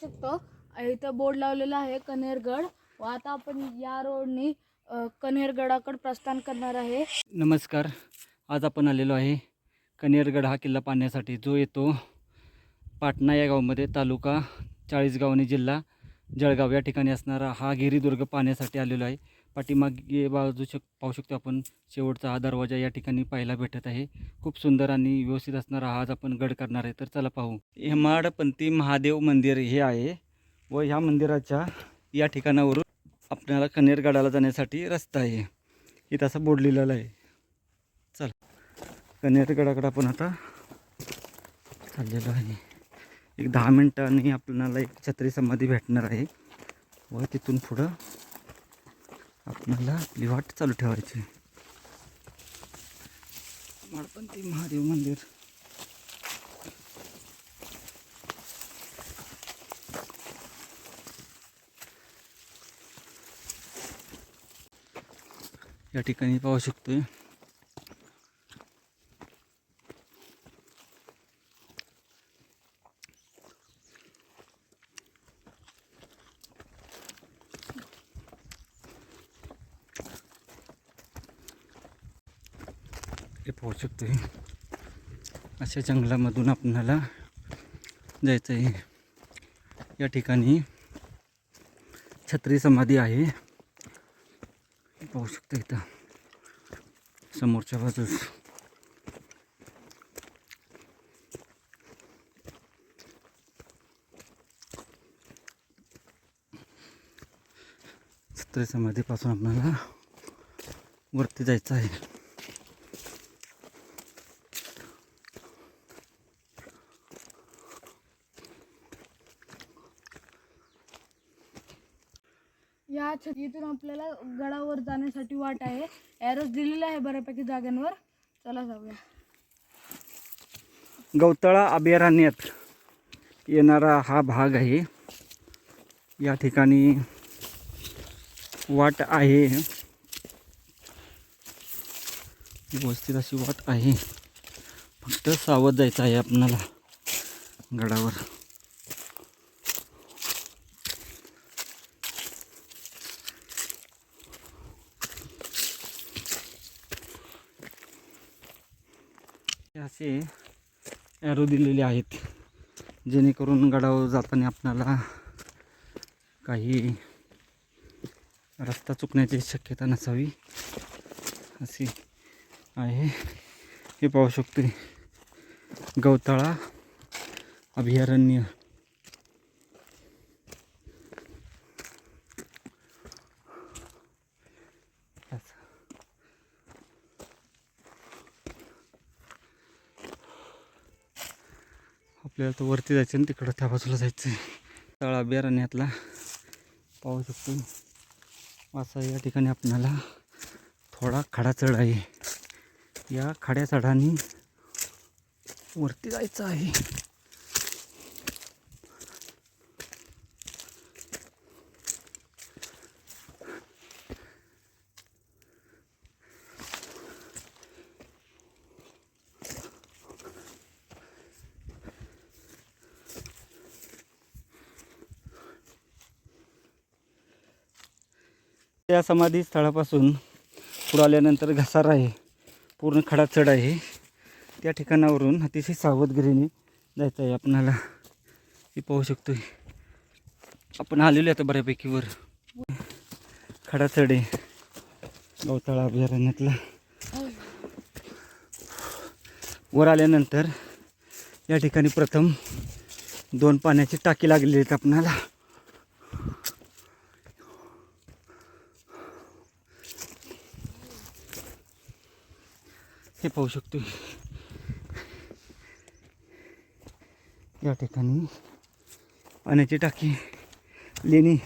शकतो. इथं बोर्ड लावलेला आहे कन्हेरगड. व आता आपण या रोडनी कन्हेरगडाकडे प्रस्थान करणार आहे. नमस्कार. आज आपण आलेलो आहे कन्हेरगड हा किल्ला पाहण्यासाठी. जो येतो पाटणा या गावामध्ये तालुका चाळीसगाव आणि जिल्हा जळगाव या ठिकाणी असणारा हा गिरीदुर्ग पाहण्यासाठी आलेलो आहे. पाठीमागे बाजू शक पाहू शकतो आपण शेवटचा हा दरवाजा या ठिकाणी पाहायला भेटत आहे. खूप सुंदर आणि व्यवस्थित असणारा हा आज आपण गड करणार आहे. तर चला पाहू. हेमाडपंथी महादेव मंदिर हे आहे व ह्या मंदिराच्या या ठिकाणावरून आपल्याला कनेरगडाला जाण्यासाठी रस्ता आहे. इथं असा बोर्ड लिहिलेला आहे. चला. कन्यारगडाकडं आपण आता चाललेलो आहे. एक दहा मिनटांनी आपल्याला एक छत्री समाधी भेटणार आहे व तिथून पुढं आपल्याला आपली वाट चालू ठेवायची. माळपंथी महादेव मंदिर. या ठिकाणी पाहू शकतोय. अशा जंगलामधून आपणाला जायचं आहे. या ठिकाणी छत्री समाधी आहे. पाहू शकता इथं. समोरच्या बाजूस. छत्री समाधीपासून आपल्याला वरती जायचं आहे. या इथून आपल्याला गडावर जाण्यासाठी वाट आहे. एरोज दिलेला आहे बऱ्यापैकी जागांवर चला जाऊया. गवताळा अभयारण्यात येणारा हा भाग आहे. या ठिकाणी वाट आहे. व्यवस्थित अशी वाट आहे. फक्त सावध जायचं आहे आपणाला गडावर. असे ॲरो दिलेले आहेत. जेणेकरून गडावर जाताना आपणाला काही रस्ता चुकण्याची शक्यता नसावी. अशी आहे. हे पाहू शकतो गवताळा अभयारण्य. आपल्याला तर वरती जायचं आणि तिकडं त्या बाजूला जायचं आहे. तळ पाहू शकतो. असा या ठिकाणी आपल्याला थोडा खडा चढ आहे. या खड्या चढाने वरती जायचं आहे. या समाधी स्थळापासून पुढे आल्यानंतर घसारा आहे. पूर्ण खडा चढ आहे. त्या ठिकाणावरून अतिशय सावधगिरीने जायचं आहे. आपणाला हे पाहू शकतो आपण आलेलो आता बऱ्यापैकी वर. खडा चढ आहे. गवताळा अभयारण्यातला. वर आल्यानंतर या ठिकाणी प्रथम दोन पाण्याची टाकी लागलेली आहेत आपणाला. पाहू शकतो या ठिकाणी पाण्याची टाकी लेणी. या-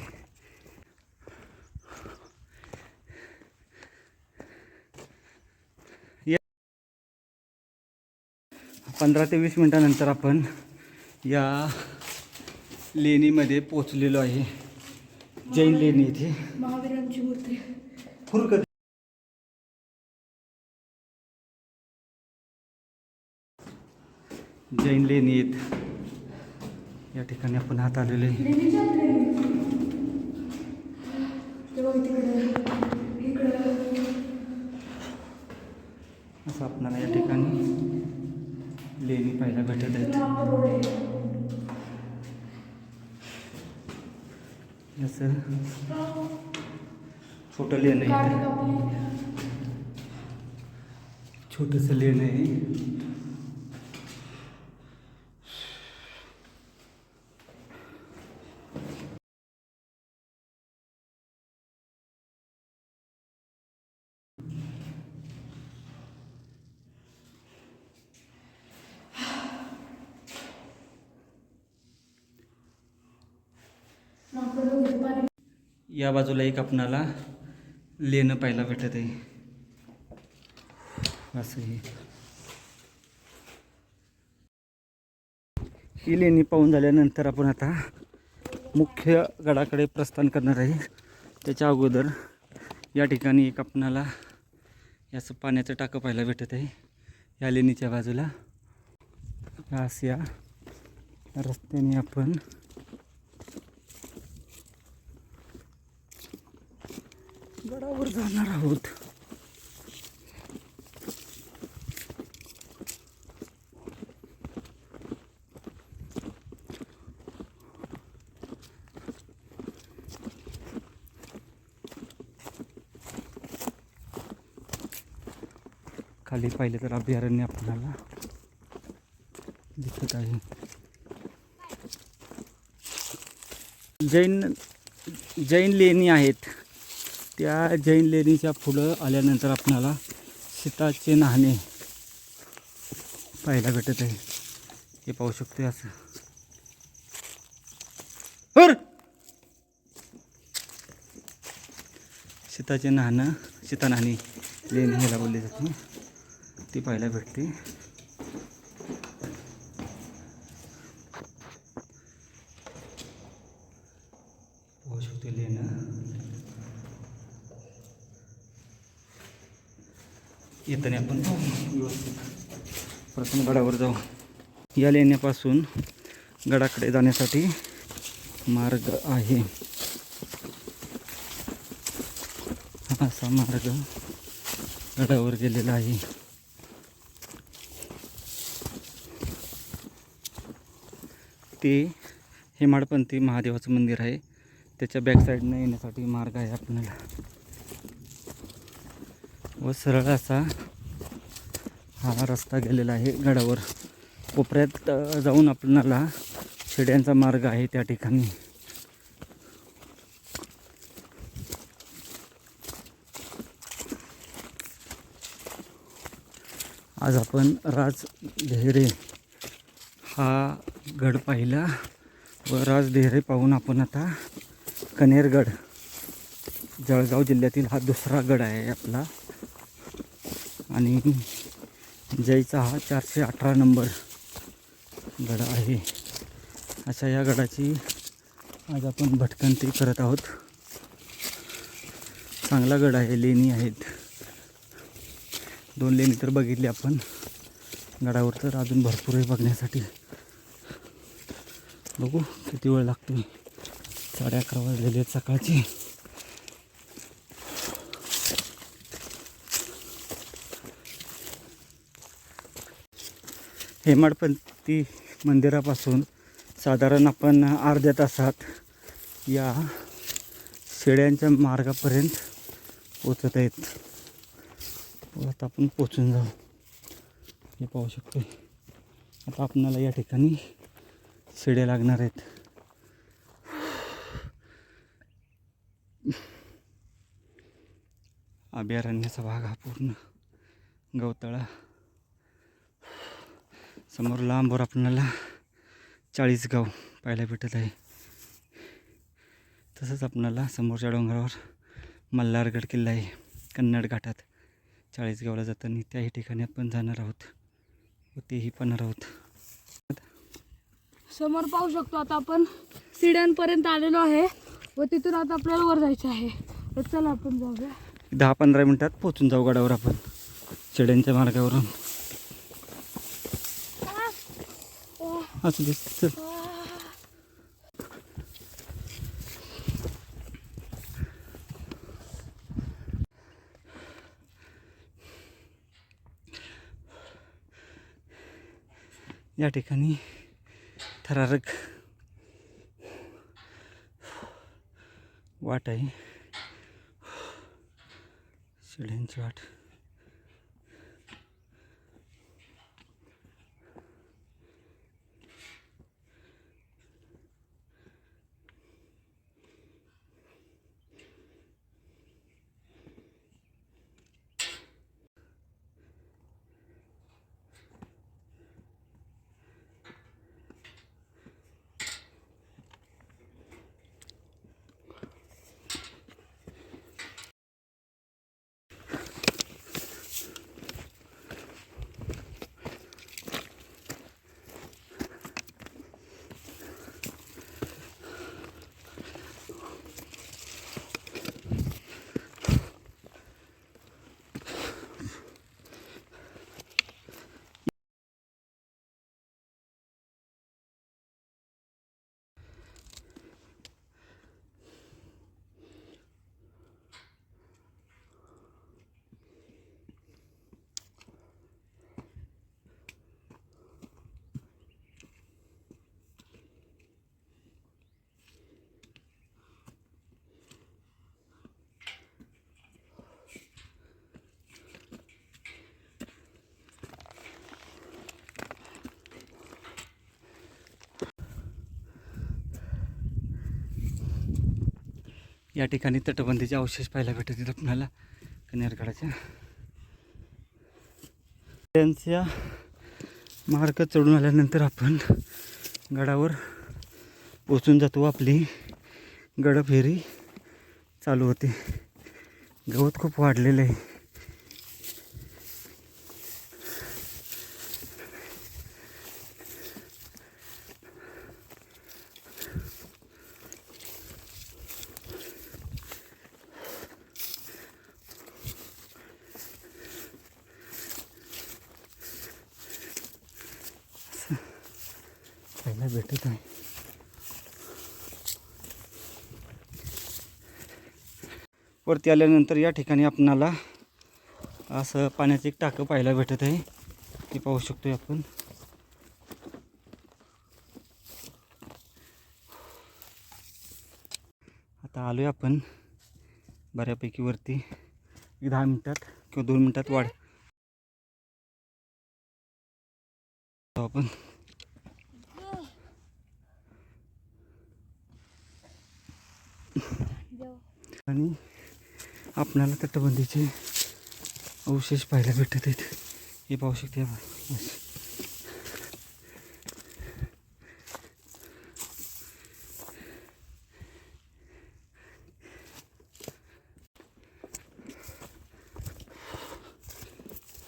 पंधरा ते वीस मिनिटानंतर आपण या लेणीमध्ये पोचलेलो आहे. जैन लेणी इथे. महावीरांची मूर्ती. फुरकत जैन लेणी आहेत या ठिकाणी आपण आत आलेले असं आपल्याला या ठिकाणी लेणी पाहायला भेटत आहेत. असं छोटं लेण आहे. छोटंसं लेण आहे. या बाजूला एक आपणाला लेणं पाहायला भेटत आहे. असं हे. ही लेणी पाहून झाल्यानंतर आपण आता मुख्य गडाकडे प्रस्थान करणार आहे. त्याच्या अगोदर या ठिकाणी एक आपणाला याचं पाण्याचं टाकं पाहायला भेटत आहे. या लेणीच्या बाजूला. असं या रस्त्याने आपण गडावर जाणार आहोत. खाली पाहिलं तर अभयारण्य आपल्याला दिसत आहे. जैन जैन लेणी आहेत. त्या जैन लेणीच्या पुढं आल्यानंतर आपणाला शेताचे नाणे पाहायला भेटत आहे. हे पाहू शकतो असं. हर! सीताचे नाणं सीता नाणी लेणी ह्याला बोलली जाते. ती पाहायला भेटते पाहू शकतो लेणं येताना आपण व्यवस्थित प्रथम गडावर जाऊ. या लेण्यापासून गडाकडे जाण्यासाठी मार्ग आहे. असा मार्ग गडावर गेलेला आहे. ते हेमाडपंथी महादेवाचं मंदिर आहे. त्याच्या बॅक साईडनं येण्यासाठी मार्ग आहे आपल्याला. व सरळ असा हा रस्ता गेलेला आहे गडावर. कोपऱ्यात जाऊन आपणाला शिड्यांचा मार्ग आहे त्या ठिकाणी. आज आपण राज देहरे हा गड पाहिला व राज देहरे पाहून आपण आता कनेरगड जळगाव जिल्ह्यातील हा दुसरा गड आहे आपला. आणि जयचा हा चारशे अठरा नंबर गडा आहे. अशा या गडाची आज आपण भटकंती करत आहोत. चांगला गड आहे लेणी आहेत. दोन लेणी तर बघितली आपण. गडावर तर अजून भरपूर आहे बघण्यासाठी. बघू किती वेळ लागतो साडे अकरा वाजलेले आहेत सकाळची. हेमाडपंथी मंदिरापासून साधारण आपण अर्ध्या तासात या शेळ्यांच्या मार्गापर्यंत पोचत आहेत. व आता आपण पोचून जाऊ. हे पाहू शकतो आता आपणाला या ठिकाणी शेड्या लागणार आहेत. अभयारण्याचा भाग हा पूर्ण गवताळा समोर लांबवर आपल्याला चाळीस गाव पाहायला भेटत आहे. तसंच आपणाला समोरच्या डोंगरावर मल्हारगड किल्ला आहे. कन्नड घाटात चाळीसगावला जाताना त्याही ठिकाणी आपण जाणार आहोत. व तेही पाहणार आहोत. समोर पाहू शकतो आता आपण सिड्यांपर्यंत आलेलो आहे. व तिथून आता आपल्याला वर जायचं आहे. तर चला आपण जाऊया. दहा पंधरा मिनटात पोचून जाऊ गडावर आपण. शेड्यांच्या मार्गावरून. असू दे चल. या ठिकाणी थरारक वाट आहे. शिड्यांची वाट. या ठिकाणी तटबंदीचे अवशेष पाहायला भेटतील आपल्याला कन्यारगडाच्या. त्यांच्या मार्ग चढून आल्यानंतर आपण गडावर पोचून जातो. आपली गडफेरी चालू होते. गवत खूप वाढलेलं आहे पाहायला भेटत आहे वरती आल्यानंतर या ठिकाणी आपणाला असं पाण्याचं एक टाकं पाहायला भेटत आहे. ते पाहू शकतोय आपण. आता आलो आहे आपण बऱ्यापैकी वरती. एक दहा मिनटात किंवा दोन मिनटात वाढ. आपण. आणि आपणाला तटबंदीचे अवशेष पाहायला भेटत आहेत. हे पाहू शकते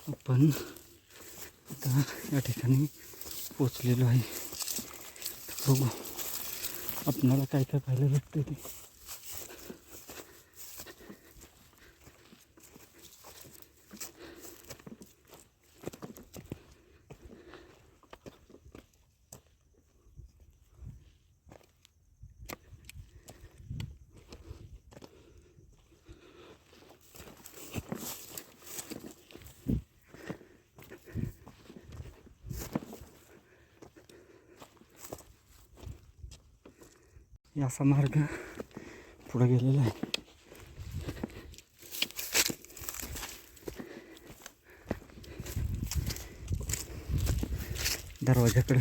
आपण. आता या ठिकाणी पोचलेलो आहे. बघू आपणाला काय काय पाहायला भेटतं ते. असा मार्ग पुढे गेलेला आहे. दरवाजाकडे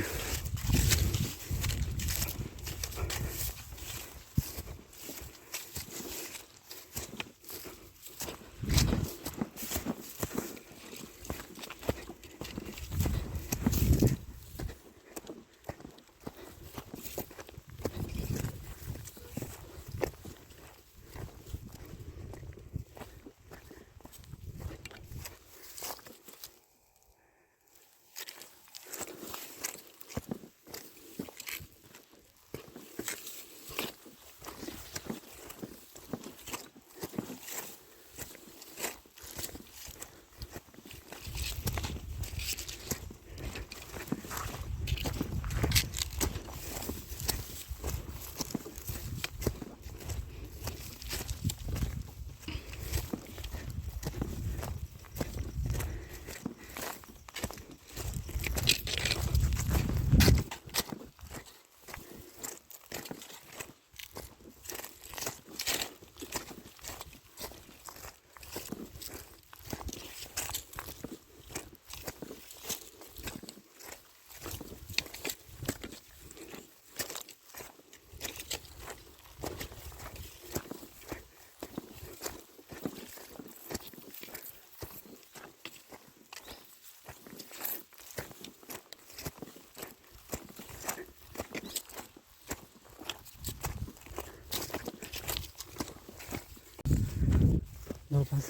जवळपास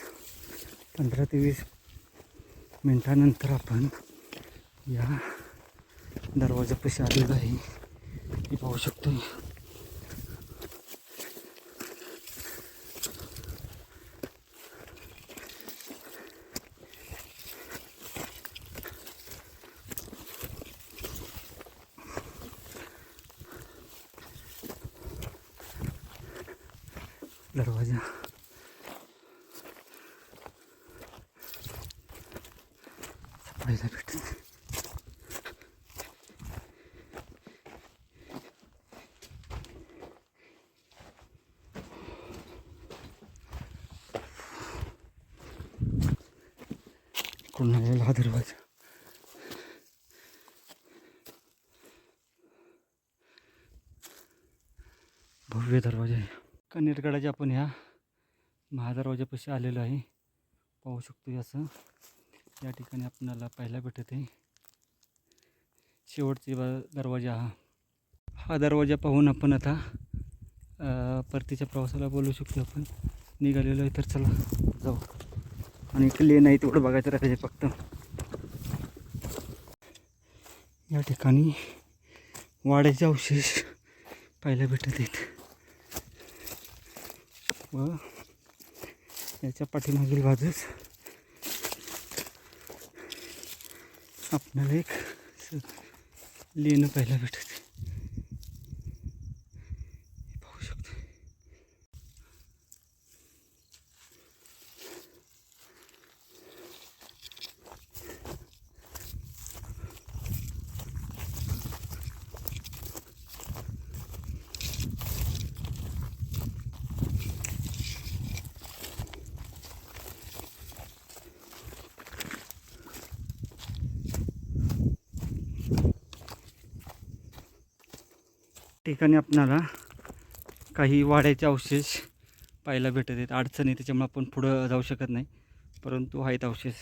पंधरा ते वीस मिनटानंतर आपण या दरवाजापाशी आलेलो आहे. हे पाहू शकतो दरवाजा पाहायला भेटत इकडून आलेला हा दरवाजा. भव्य दरवाजा आहे. कनेरगडाच्या आपण ह्या महादरवाजापाशी आलेलो आहे. पाहू शकतो असं. या ठिकाणी आपणाला पाहायला भेटत. आहे शेवटचे दरवाजा हा. हा दरवाजा पाहून आपण आता परतीच्या प्रवासाला बोलू शकतो आपण. निघालेलो आहे तर चला जाऊ. आणि इकडे नाही तेवढं बघायचं राहायचे फक्त. या ठिकाणी वाड्याचे अवशेष पाहायला भेटत आहेत. व याच्या पाठीमागील बाजूस आपल्याला एक लेणं पाहायला भेटत ठिकाणी आपणाला काही वाड्याचे अवशेष पाहायला भेटत आहेत. अडचणी त्याच्यामुळे आपण पुढं जाऊ शकत नाही. परंतु आहेत अवशेष.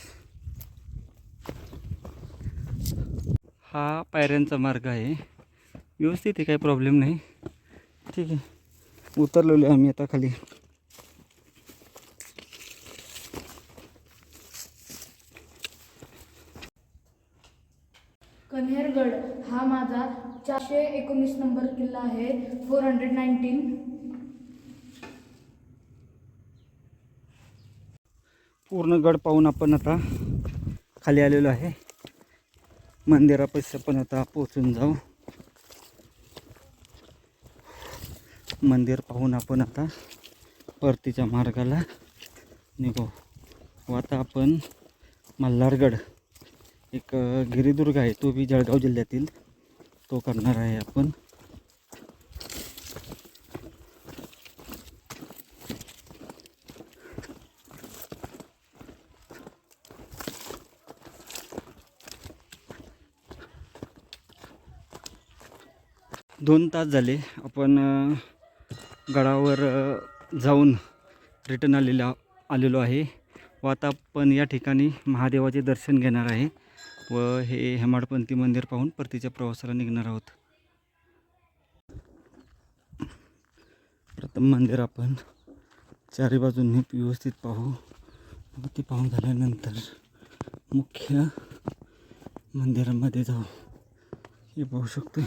हा पायऱ्यांचा मार्ग आहे. व्यवस्थित आहे काही प्रॉब्लेम नाही. ठीक आहे. उतरलेलो आहे आम्ही आता खाली कन्हेरगड हा माझा चारशे एकोणीस नंबर आहे फोर हंड्रेड नाईन्टीन. पूर्ण गड पाहून आपण आता खाली आलेलो आहे. मंदिरापाशी आपण आता पोचून जाऊ. मंदिर पाहून आपण आता परतीच्या मार्गाला निघू. व आता आपण मल्हारगड. एक गिरिदुर्ग आहे तो बी जळगाव जिल्ह्यातील. तो करणार आहे आपण. दोन तास झाले आपण गडावर जाऊन रिटर्न आलेला आलेलो आहे. व आता आपण या ठिकाणी महादेवाचे दर्शन घेणार आहे. व हे हेमाडपंथी मंदिर पाहून परतीच्या प्रवासाला निघणार आहोत. प्रथम मंदिर आपण चारी बाजूंनी व्यवस्थित पाहू. ती ते पाहून झाल्यानंतर मुख्य मंदिरामध्ये जाऊ. हे पाहू शकतो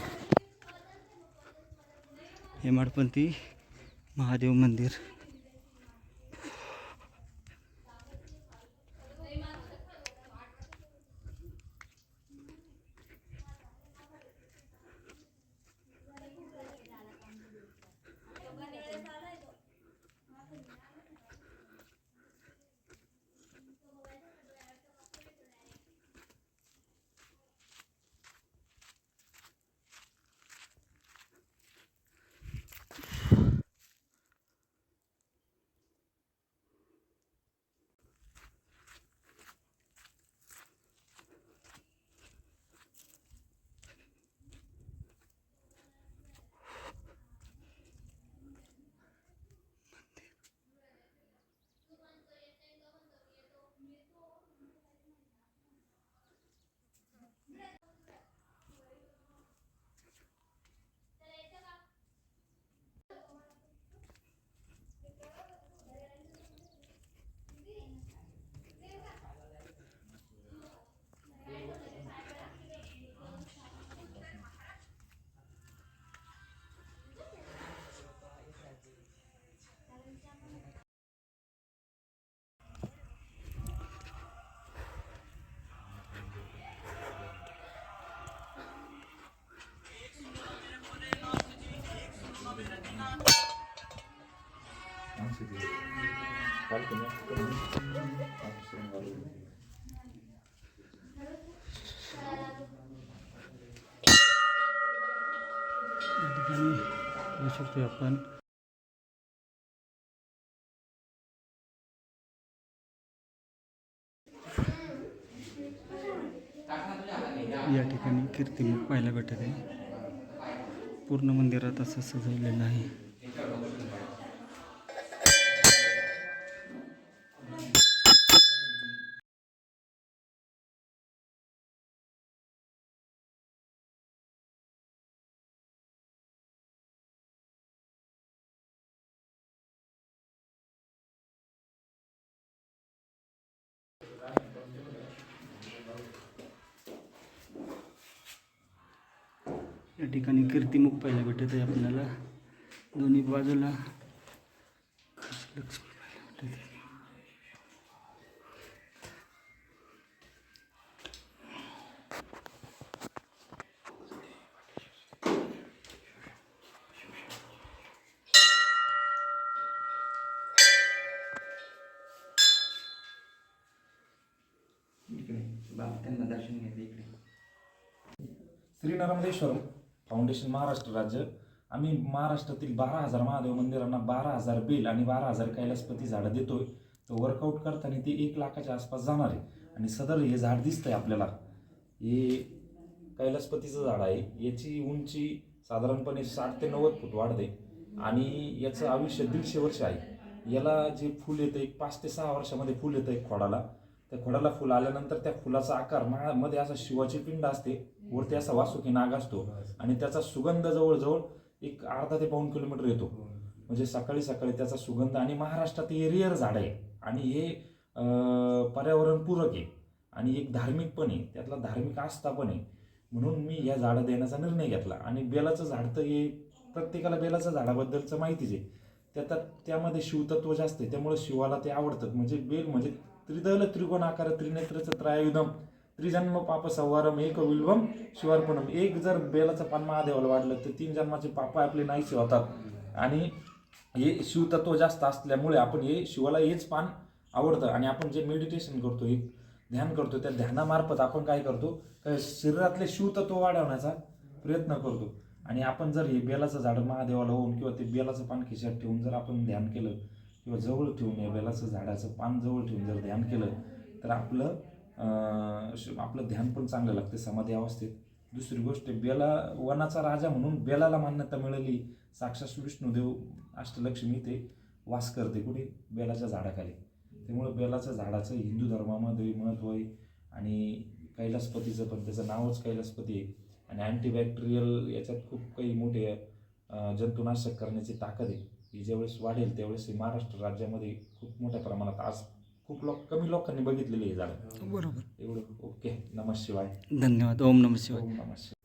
हेमाडपंथी महादेव मंदिर. शकतो आपण या ठिकाणी कीर्तिमुख पाहायला भेटत आहे. पूर्ण मंदिरात असं सजवलेलं आहे. या ठिकाणी कीर्तिमुख पाहायला भेटत आहे आपल्याला. दोन्ही बाजूला लक्ष्मी पाहायला भेटत आहे. इकडे बाबा त्यांना दर्शन घ्यायचं इकडे. श्री फाउंडेशन महाराष्ट्र राज्य. आम्ही महाराष्ट्रातील बारा हजार महादेव मंदिरांना बारा हजार बेल आणि बारा हजार कैलासपती झाडं देतोय. तर वर्कआउट करताना ते एक लाखाच्या आसपास जाणार आहे. आणि सदर हे झाड दिसतंय आपल्याला. हे कैलासपतीचं झाड आहे. याची उंची साधारणपणे साठ ते नव्वद फूट वाढते आणि याचं आयुष्य दीडशे वर्ष आहे. याला जे फूल येतं एक पाच ते सहा वर्षामध्ये फूल येतं एक खोडाला. त्या खोडाला फुल आल्यानंतर त्या फुलाचा आकार मा- मध्ये असा शिवाची पिंड असते. वरती असा वासुकी नाग असतो आणि त्याचा सुगंध जवळजवळ एक अर्धा ते पाऊन किलोमीटर येतो. म्हणजे सकाळी सकाळी त्याचा सुगंध आणि महाराष्ट्रात हे रिअर झाड आहे आणि हे पर्यावरणपूरक आहे आणि एक धार्मिक पण आहे. त्यातला धार्मिक आस्था पण आहे. म्हणून मी या झाडं देण्याचा निर्णय घेतला आणि बेलाचं झाड तर हे प्रत्येकाला बेलाचं झाडाबद्दलचं माहितीच आहे. त्यात त्यामध्ये शिवतत्व जास्त आहे. त्यामुळे शिवाला ते आवडतात. म्हणजे बेल म्हणजे त्रिदल त्रिकोण आकार त्रिनेत्रचं त्रायुधम त्रिजन्म पाप संवारम एक विल्वम शिवार्पणम. एक जर बेलाचं पान महादेवाला वाढलं तर तीन जन्माचे पाप आपले नाहीसे होतात. आणि हे शिवतत्व जास्त असल्यामुळे आपण हे शिवाला हेच पान आवडतं. आणि आपण जे मेडिटेशन करतो हे ध्यान करतो त्या ध्यानामार्फत आपण काय करतो काय शरीरातले शिवतत्व वाढवण्याचा प्रयत्न करतो. आणि आपण जर हे बेलाचं झाड महादेवाला होऊन किंवा ते बेलाचं पान खिशात ठेवून जर आपण ध्यान केलं किंवा जवळ ठेवून या बेलाचं झाडाचं पान जवळ ठेवून जर ध्यान केलं तर आपलं आपलं ध्यान पण चांगलं लागते समाधी अवस्थेत. दुसरी गोष्ट बेला वनाचा राजा म्हणून बेलाला मान्यता मिळाली. साक्षात विष्णुदेव अष्टलक्ष्मी ते वास करते कुठे? बेलाच्या झाडाखाली. त्यामुळे बेलाच्या झाडाचं हिंदू धर्मामध्ये महत्त्व आहे. आणि कैलासपतीचं पण त्याचं नावच कैलासपती आहे. आणि अँटीबॅक्टेरियल याच्यात खूप काही मोठे जंतुनाशक करण्याची ताकद आहे. ही ज्यावेळेस वाढेल त्यावेळेस हे महाराष्ट्र राज्यामध्ये खूप मोठ्या प्रमाणात आज खूप लोक कमी लोकांनी बघितलेली हे झाडं. बरोबर. एवढं ओके नमः शिवाय. धन्यवाद. ओम नम शिवाय. ओम नमः शिवाय.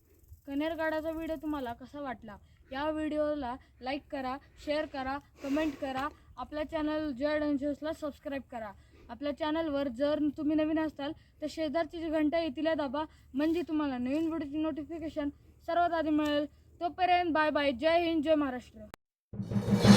कनेरगडाचा व्हिडिओ तुम्हाला कसा वाटला? या व्हिडिओला लाईक करा शेअर करा कमेंट करा. आपल्या चॅनल जय डेंजर्सला सबस्क्राईब करा. आपल्या चॅनलवर जर तुम्ही नवीन असाल तर शेजारची जी घंटा आहे तिला दाबा. म्हणजे तुम्हाला नवीन व्हिडिओची नोटिफिकेशन सर्वात आधी मिळेल. तोपर्यंत बाय बाय जय हिंद जय महाराष्ट्र.